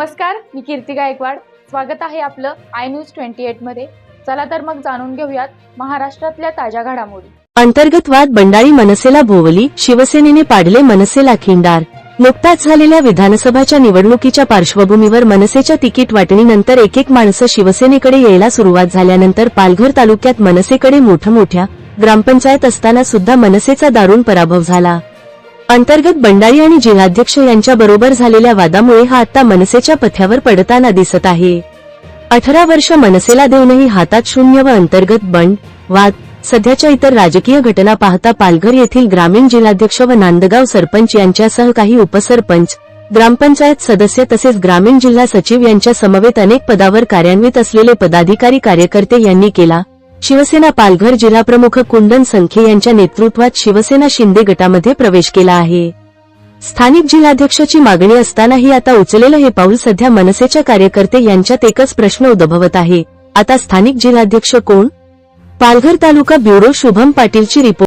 नमस्कार मी कीर्ती गायकवाड. स्वागत आहे आपलं आय न्यूज ट्वेंटी एटमध्ये. चला तर मग जाणून घेऊयात महाराष्ट्रातल्या ताज्या घडामोडी. अंतर्गत वाद बंडाळी मनसेला भोवली शिवसेनेने पाडले मनसेला खिंडार. नुकताच झालेल्या विधानसभाच्या निवडणुकीच्या पार्श्वभूमीवर मनसेच्या तिकीट वाटणीनंतर एक एक माणसं शिवसेनेकडे यायला सुरुवात झाल्यानंतर पालघर तालुक्यात मनसेकडे मोठमोठ्या ग्रामपंचायत असताना सुद्धा मनसेचा दारुण पराभव झाला. अंतर्गत बंडाळी आणि जिल्हाध्यक्ष यांच्याबरोबर झालेल्या वादामुळे हा आता मनसेच्या पथ्यावर पडताना दिसत आहे. अठरा वर्ष मनसेला देऊनही हातात शून्य व अंतर्गत बंड वाद सध्याच्या इतर राजकीय घटना पाहता पालघर येथील ग्रामीण जिल्हाध्यक्ष व नांदगाव सरपंच यांच्यासह काही उपसरपंच ग्रामपंचायत सदस्य तसेच ग्रामीण जिल्हा सचिव यांच्या समवेत अनेक पदावर कार्यान्वित असलेले पदाधिकारी कार्यकर्ते यांनी केला शिवसेना पालघर जिल्हाप्रमुख कुंदन संखे यांच्या नेतृत्वात शिवसेना शिंदे गटामध्ये प्रवेश केला आहे. स्थानिक जिल्हाध्यक्षाची मागणी असतानाही आता उचलेलं हे पाऊल सध्या मनसेच्या कार्यकर्ते यांच्यात एकच प्रश्न उद्भवत आहे. आता स्थानिक जिल्हाध्यक्ष कोण? पालघर तालुका ब्युरो शुभम पाटीलची रिपोर्ट.